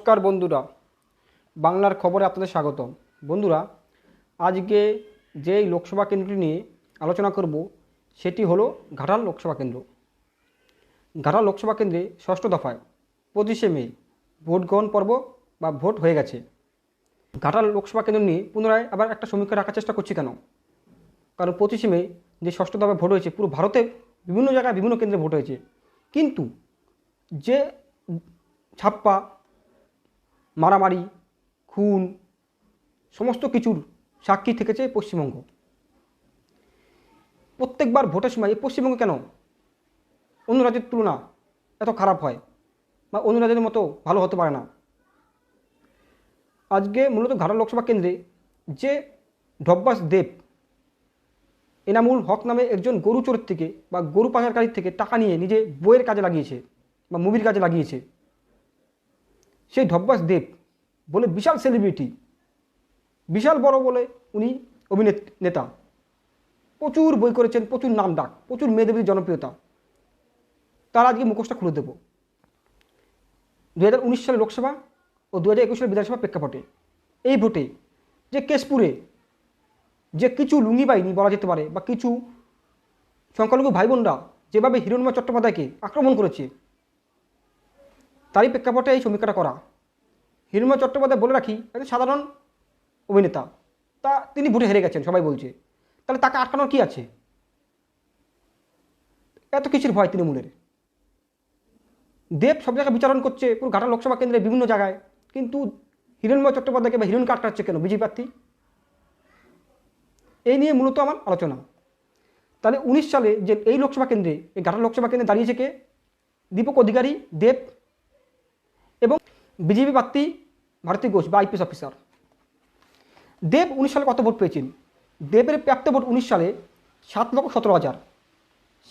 নমস্কার বন্ধুরা, বাংলার খবরে আপনাদের স্বাগত বন্ধুরা, আজকে যেই লোকসভা কেন্দ্রটি নিয়ে আলোচনা করব, সেটি হলো ঘাটাল লোকসভা কেন্দ্র। ঘাটাল লোকসভা কেন্দ্রে ষষ্ঠ দফায় পঁচিশে মে ভোট গ্রহণ পর্ব বা ভোট হয়ে গেছে। ঘাটাল লোকসভা কেন্দ্র নিয়ে পুনরায় আবার একটা সমীক্ষা রাখার চেষ্টা করছি কেন? কারণ পঁচিশে মে যে ষষ্ঠ দফায় ভোট হয়েছে, পুরো ভারতে বিভিন্ন জায়গায় বিভিন্ন কেন্দ্রে ভোট হয়েছে। কিন্তু যে ছাপ্পা মারামারি, খুন, সমস্ত কিছুর সাক্ষী থেকেছে পশ্চিমবঙ্গ। প্রত্যেকবার ভোটের সময় পশ্চিমবঙ্গ কেন? অন্য রাজ্যের তুলনা এত খারাপ হয় বা অন্য রাজ্যের মতো ভালো হতে পারে না। আজকে মূলত ঘাটা লোকসভা কেন্দ্রে যে ডব্বাস দেব, এনামুল হক নামে একজন গরু চোরের থেকে বা গরু পাচারকারীর থেকে টাকা নিয়ে নিজে বইয়ের কাজে লাগিয়েছে বা মুভির কাজে লাগিয়েছে। সেই ধব্বাস দেব বলে বিশাল সেলিব্রিটি বিশাল বড় বলে উনি অভিনেত, নেতা। প্রচুর বই করেছেন, প্রচুর নাম ডাক, প্রচুর মেয়েদের জনপ্রিয়তা। তার আজকে মুখোশটা খুলে দেব। দু হাজার উনিশ সালে লোকসভা ও দু হাজার একুশ সালে বিধানসভা প্রেক্ষাপটে। এই ভোটে যে কেশপুরে যে কিছু লুঙ্গি বাহিনী বলা যেতে পারে বা কিছু সংখ্যালঘু ভাই বোনরা যেভাবে হিরণময় চট্টোপাধ্যায়কে আক্রমণ করেছে তারই প্রেক্ষাপটে এই সমীক্ষাটা করা। হিরণময় চট্টোপাধ্যায় বলে রাখি, একজন সাধারণ অভিনেতা, তা তিনি ভোটে হেরে গেছেন, সবাই বলছে। তাহলে তাকে আটকানোর কি আছে? এত কিছুর ভয় তৃণমূলের। দেব সব জায়গায় বিচারণ করছে, পুরো ঘাটা লোকসভা কেন্দ্রে বিভিন্ন জায়গায়। কিন্তু হিরণময় চট্টোপাধ্যায়কে বা হিরণকে আটকাচ্ছে কেন, বিজেপি প্রার্থী? এই নিয়ে মূলত আমার আলোচনা। তাহলে উনিশ সালে যে এই লোকসভা কেন্দ্রে, এই ঘাটা লোকসভা কেন্দ্রে দাঁড়িয়েছে কে? দীপক অধিকারী, দেব বিজেপি প্রার্থী ভারতী ঘোষ বা আইপিএস অফিসার। দেব উনিশ সালে কত ভোট পেয়েছেন? দেবের প্রাপ্ত ভোট উনিশ সালে সাত লক্ষ সতেরো হাজার।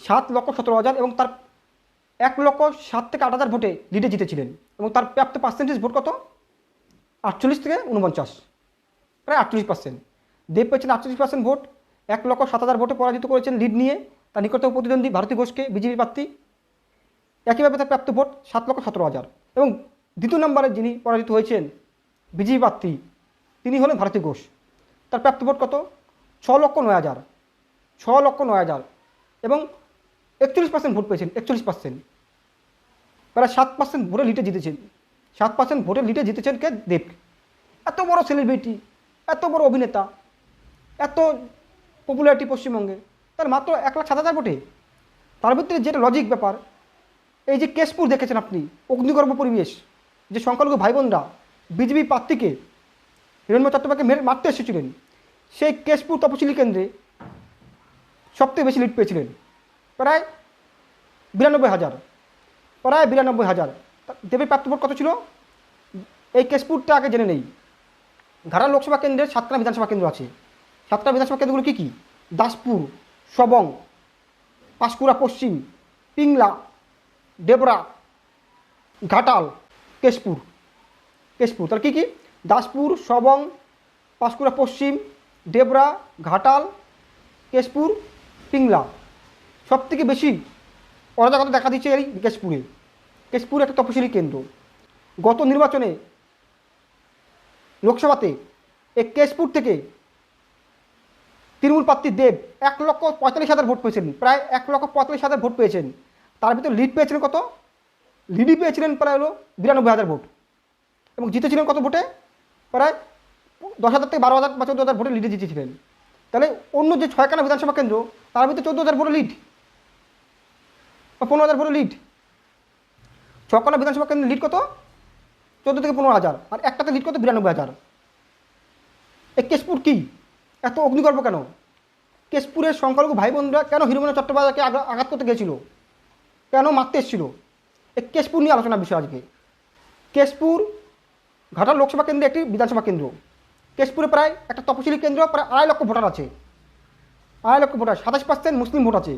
সাত লক্ষ সতেরো হাজার এবং তার এক লক্ষ সাত থেকে আট হাজার ভোটে লিডে জিতেছিলেন এবং তার প্রাপ্ত পার্সেন্টেজ ভোট কত? আটচল্লিশ থেকে উনপঞ্চাশ। প্রায় আটচল্লিশ পার্সেন্ট দেব পেয়েছেন আটচল্লিশ পার্সেন্ট ভোট, এক লক্ষ সাত হাজার ভোটে পরাজিত করেছেন লিড নিয়ে তার নিকটতম প্রতিদ্বন্দ্বী ভারতী ঘোষকে বিজেপি প্রার্থী। একইভাবে তার প্রাপ্ত ভোট সাত লক্ষ সতেরো হাজার এবং দ্বিতীয় নম্বরে যিনি পরাজিত হয়েছেন বিজেপি প্রার্থী, তিনি হলেন ভারতী ঘোষ। তার প্রাপ্ত ভোট কত? ছ লক্ষ নয় হাজার। ছ লক্ষ নয় হাজার। এবং একচল্লিশ পার্সেন্ট ভোট পেয়েছেন, একচল্লিশ পার্সেন্ট প্রায় সাত পার্সেন্ট ভোটে লিটে জিতেছেন। সাত পার্সেন্ট ভোটে লিটে জিতেছেন কে? দেব। এত বড় সেলিব্রিটি এত বড় অভিনেতা, এত পপুলারিটি পশ্চিমবঙ্গে, তার মাত্র এক লাখ সাত হাজার ভোটে। তার ভিতরে যেটা লজিক ব্যাপার, এই যে কেশপুর দেখেছেন আপনি, অগ্নিগর্ভ পরিবেশ। যে সংখ্যালঘু ভাই বোনরা বিজেপি প্রার্থীকে হিরণময় চট্টোপাধ্যায়কে মেরে মারতে এসেছিলেন, সেই কেশপুর তপশিলি কেন্দ্রে সবথেকে বেশি লিড পেয়েছিলেন। প্রায় বিরানব্বই হাজার, প্রায় বিরানব্বই হাজার। দেবের প্রাপ্ত ভোট কত ছিল? এই কেশপুরটা আগে জেনে নেই। ঘাড়া লোকসভা কেন্দ্রের সাতটা বিধানসভা কেন্দ্র আছে। সাতটা বিধানসভা কেন্দ্রগুলো কী কী? দাসপুর, সবং, পাঁশকুড়া পশ্চিম, পিংলা ডেবরা ঘাটাল কেশপুর। কেশপুর। তাহলে কী কী? দাসপুর, সবং, পাঁশকুড়া পশ্চিম, ডেবরা, ঘাটাল, কেশপুর, পিংলা। সব থেকে বেশি অরাজকতা দেখা দিচ্ছে এই কেশপুরে। কেশপুর একটা তপশিলি কেন্দ্র। গত নির্বাচনে লোকসভাতে এই কেশপুর থেকে তৃণমূল প্রার্থী দেব এক লক্ষ পঁয়তাল্লিশ হাজার ভোট পেয়েছেন। প্রায় এক লক্ষ পঁয়তাল্লিশ হাজার ভোট পেয়েছেন। তার ভিতরে লিড পেয়েছেন কত? লিডই পেয়েছিলেন প্রায় হলো বিরানব্বই হাজার ভোট। এবং জিতেছিলেন কত ভোটে? প্রায় দশ হাজার থেকে বারো হাজার বা চোদ্দ হাজার ভোটে লিডে জিতেছিলেন। তাহলে অন্য যে ছয়খানা বিধানসভা কেন্দ্র, তার ভিতরে চোদ্দ হাজার ভোটে লিড বা পনেরো হাজার ভোটে লিড ছখানা বিধানসভা কেন্দ্রে লিড কত? চোদ্দ থেকে পনেরো হাজার। আর একটাতে লিড কত? বিরানব্বই হাজার। এই কেশপুর কী? এত অগ্নিগর্ভ কেন? কেশপুরের সংখ্যালঘু ভাই বোনরা কেন হিরোমনা চট্টোপাধ্যায়কে আঘাত করতে গিয়েছিল? কেন মারতে এসেছিল? কেশপুর নিয়ে আলোচনার বিষয় আজকে। কেশপুর ঘাটাল লোকসভা কেন্দ্রে একটি বিধানসভা কেন্দ্র। কেশপুরে প্রায় একটা তপশিলি কেন্দ্র, প্রায় আড়াই লক্ষ ভোটার আছে। আড়াই লক্ষ ভোটার, সাতাশ পার্সেন্ট মুসলিম ভোট আছে।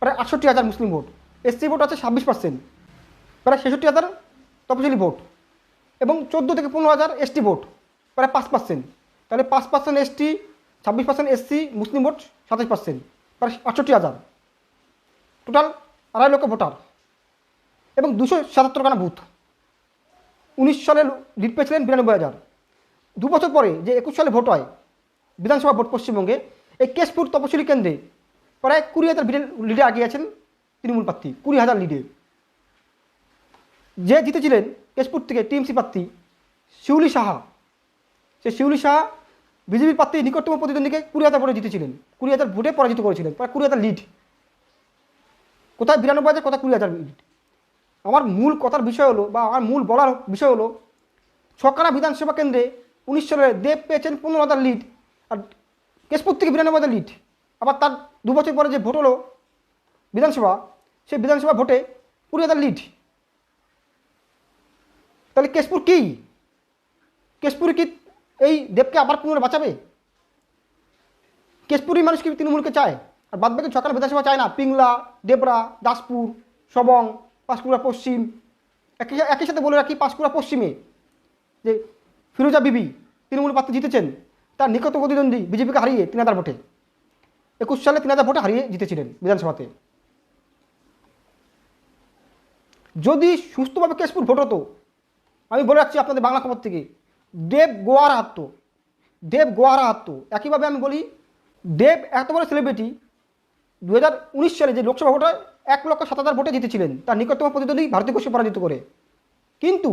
প্রায় আটষট্টি হাজার মুসলিম ভোট। এসসি ভোট আছে ছাব্বিশ পার্সেন্ট প্রায় ছেষট্টি হাজার তপশিলি ভোট। এবং চোদ্দ থেকে পনেরো হাজার এসটি ভোট। প্রায় পাঁচ পার্সেন্ট তাহলে পাঁচ পার্সেন্ট এসটি, ছাব্বিশ পার্সেন্ট এসসি, মুসলিম ভোট সাতাশ পার্সেন্ট প্রায় আটষট্টি হাজার। টোটাল আড়াই লক্ষ ভোটার। এবং দুশো সাতাত্তরখানা বুথ। উনিশ সালে লিড পেয়েছিলেন বিরানব্বই হাজার। দু বছর পরে যে একুশ সালে ভোট হয়, বিধানসভা ভোট পশ্চিমবঙ্গে, এই কেশপুর তপশিলি কেন্দ্রে প্রায় কুড়ি হাজার লিডে আগিয়ে আছেন তৃণমূল প্রার্থী, কুড়ি হাজার লিডে যে জিতেছিলেন কেশপুর থেকে টিএমসি প্রার্থী শিউলি সাহা। সে শিউলি সাহা বিজেপি প্রার্থী নিকটতম প্রতিদ্বন্দ্বীকে কুড়ি হাজার ভোটে জিতেছিলেন। কুড়ি হাজার ভোটে পরাজিত করেছিলেন, প্রায় কুড়ি হাজার লিড কোথায় বিরানব্বই হাজার, কোথায় কুড়ি হাজার লিড আমার মূল কথার বিষয় হলো বা আমার মূল বলার বিষয় হলো ছকানা বিধানসভা কেন্দ্রে উনিশ সালে দেব পেয়েছেন পনেরো হাজার লিড আর কেশপুর থেকে বিরানব্বই হাজার লিড। আবার তার দু বছর পরে যে ভোট হলো বিধানসভা, সেই বিধানসভা ভোটে কুড়ি হাজার লিড। তাহলে কেশপুর কি? কেশপুরে কি এই দেবকে আবার পুনরায় বাঁচাবে? কেশপুরি মানুষ কি তৃণমূলকে চায়? আর বাদ বাকি ছকানা বিধানসভা চায় না, পিংলা, দেবরা, দাসপুর, সবং পাঁশকুড়া পশ্চিম। একই একই সাথে বলে রাখি পাঁশকুড়া পশ্চিমে যে ফিরোজা বিবি তৃণমূল প্রার্থী জিতেছেন, তার নিকট প্রতিদ্বন্দ্বী বিজেপিকে হারিয়ে তিন হাজার ভোটে। একুশ সালে তিন হাজার ভোটে হারিয়ে জিতেছিলেন বিধানসভাতে। যদি সুস্থভাবে কেশপুর ভোট হতো, আমি বলে রাখছি আপনাদের বাংলা খবর থেকে, দেব গোয়ার হাত্ত দেব গোয়ার হাত্ত একইভাবে আমি বলি, দেব এত বড় সেলিব্রিটি দু হাজার উনিশ সালে যে লোকসভা ভোটে এক লক্ষ সাত হাজার ভোটে জিতেছিলেন। তার নিকটতম প্রতিদ্বন্দ্বী ভারতীয় কোষে পরাজিত করে। কিন্তু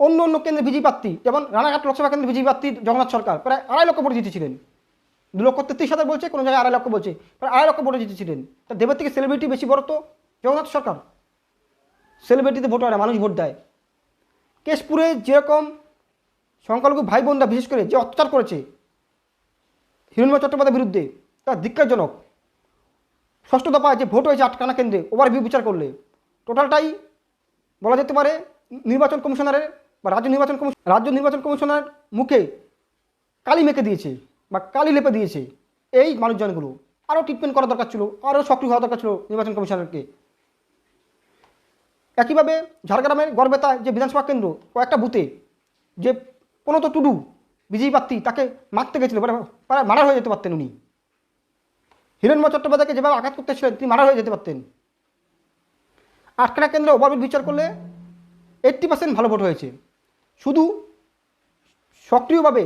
অন্য অন্য কেন্দ্রে বিজেপি প্রার্থী, যেমন রানাঘাট লোকসভা কেন্দ্রে বিজেপি প্রার্থী জগন্নাথ সরকার, প্রায় আড়াই লক্ষ ভোটে জিতেছিলেন। দু লক্ষ তেত্রিশ হাজার বলছে, কোনো জায়গায় আড়াই লক্ষ বলছে, প্রায় আড়াই লক্ষ ভোটে জিতেছিলেন। তা দেবের থেকে সেলিব্রিটি বেশি বড় তো জগন্নাথ সরকার। সেলিব্রিটিতে ভোট হয় না, মানুষ ভোট দেয়। কেশপুরে যেরকম সংখ্যালঘু ভাই বোনরা বিশেষ করে যে অত্যাচার করেছে হিরণময় চট্টোপাধ্যায়ের বিরুদ্ধে, তা ধিক্কারজনক। ষষ্ঠ দফায় যে ভোট হয়েছে আটকানা কেন্দ্রে ওভারভিউ বিচার করলে। টোটালটাই বলা যেতে পারে নির্বাচন কমিশনারের বা রাজ্য নির্বাচন কমিশন রাজ্য নির্বাচন কমিশনার মুখে কালি মেখে দিয়েছে বা কালি লেপে দিয়েছে এই মানুষজনগুলো। আরও ট্রিটমেন্ট করা দরকার ছিল, আরও সক্রিয় হওয়া দরকার ছিল নির্বাচন কমিশনারকে। একইভাবে ঝাড়গ্রামের গড়বেতায় যে বিধানসভা কেন্দ্র, কয়েকটা বুথে যে প্রণত টুডু, বিজয়ী প্রার্থী, তাকে মারতে গেছিল মানে হয়ে যেতে পারতেন উনি। হিরণময় চট্টোপাধ্যায়কে যেভাবে আঘাত করতেছিলেন, তিনি মারা হয়ে যেতে পারতেন। আটখানা কেন্দ্রে ওভারভিউ বিচার করলে এইট্টি পার্সেন্ট ভালো ভোট হয়েছে। শুধু সক্রিয়ভাবে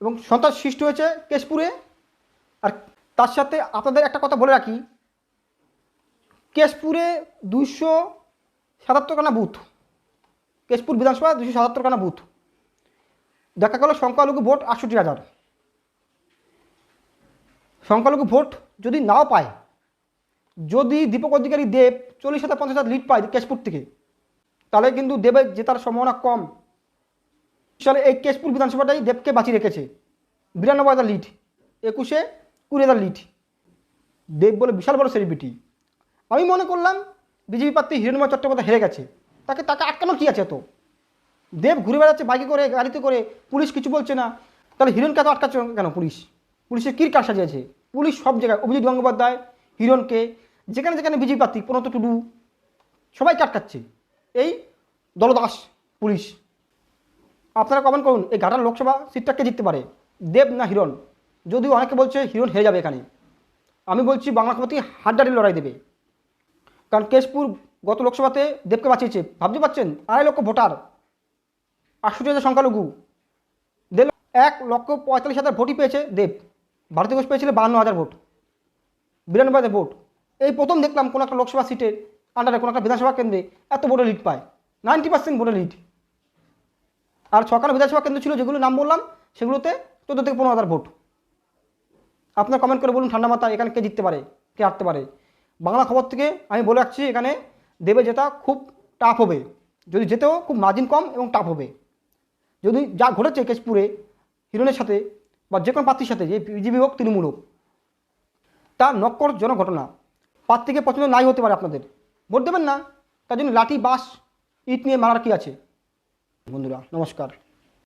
এবং সন্ত্রাস সৃষ্টি হয়েছে কেশপুরে। আর তার সাথে আপনাদের একটা কথা বলে রাখি, কেশপুরে দুইশো সাতাত্তর খানা বুথ, কেশপুর বিধানসভা দুশো সাতাত্তর খানা বুথ। দেখা গেল সংখ্যালঘু ভোট আটষট্টি হাজার। সংখ্যালঘু ভোট যদি নাও পায়, যদি দীপক অধিকারী দেব চল্লিশ হাজার, পঞ্চাশ হাজার লিড পায় কেশপুর থেকে, তাহলে কিন্তু দেবের জেতার সম্ভাবনা কম। সালে এই কেশপুর বিধানসভাটাই দেবকে বাঁচিয়ে রেখেছে। বিরানব্বই হাজার লিড একুশে কুড়ি হাজার লিড দেব বলে বিশাল বড় সেলিব্রিটি আমি মনে করলাম বিজেপি প্রার্থী হিরণময় চট্টোপাধ্যায় হেরে গেছে। তাকে তাকে আটকানো কী আছে এত? দেব ঘুরে বেড়াচ্ছে, বাইকে করে, গাড়িতে করে, পুলিশ কিছু বলছে না। তাহলে হিরণকে এত আটকাচ্ছে কেন পুলিশ? পুলিশের কী কাজ সাজিয়েছে পুলিশ সব জায়গায়, অভিজিৎ গঙ্গোপাধ্যায়, হিরণকে, যেখানে যেখানে বিজেপি প্রার্থী, প্রণত টুডু, সবাই কাটকাচ্ছে এই দলদাস পুলিশ। আপনারা কমেন্ট করুন, এই ঘাটার লোকসভা সিটটা কে জিততে পারে? দেব না হিরণ? যদিও অনেকে বলছে হিরণ হেরে যাবে এখানে। আমি বলছি বাংলা ক্ষমতি হাড্ডাডি লড়াই দেবে। কারণ কেশপুর গত লোকসভাতে দেবকে বাঁচিয়েছে। ভাবতে পারছেন? আড়াই লক্ষ ভোটার। আটষট্টি হাজার সংখ্যালঘু। দেড় এক লক্ষ পঁয়তাল্লিশ হাজার ভোটই পেয়েছে দেব। ভারতীয় ঘোষ পেয়েছিল বাহান্ন হাজার ভোট, বিরানব্বই হাজার ভোট। এই প্রথম দেখলাম কোনো একটা লোকসভা সিটের আন্ডারে কোনো একটা বিধানসভা কেন্দ্রে এত ভোটে লিড পায়, নাইনটি পার্সেন্ট ভোটে লিড আর ছখানা বিধানসভা কেন্দ্র ছিল যেগুলো নাম বললাম, সেগুলোতে চোদ্দ থেকে পনেরো হাজার ভোট। আপনার কমেন্ট করে বলুন ঠান্ডা মাথা এখানে কে জিততে পারে, কে হারতে পারে। বাংলা খবর থেকে আমি বলে রাখছি এখানে দেবে জেতা খুব টাফ হবে। যদি যেতেও খুব মার্জিন কম এবং টাফ হবে। যদি যা ঘটেছে কেশপুরে, হিরণের সাথে বা যে কোনো প্রার্থীর সাথে, যে বিজেপি হোক, তৃণমূল হোক, তার নক্কর জন ঘটনা। প্রার্থীকে পছন্দ নাই হতে পারে আপনাদের। ভোট দেবেন না। তার জন্য লাঠি বাস ইট নিয়ে মারার কি আছে? বন্ধুরা, নমস্কার।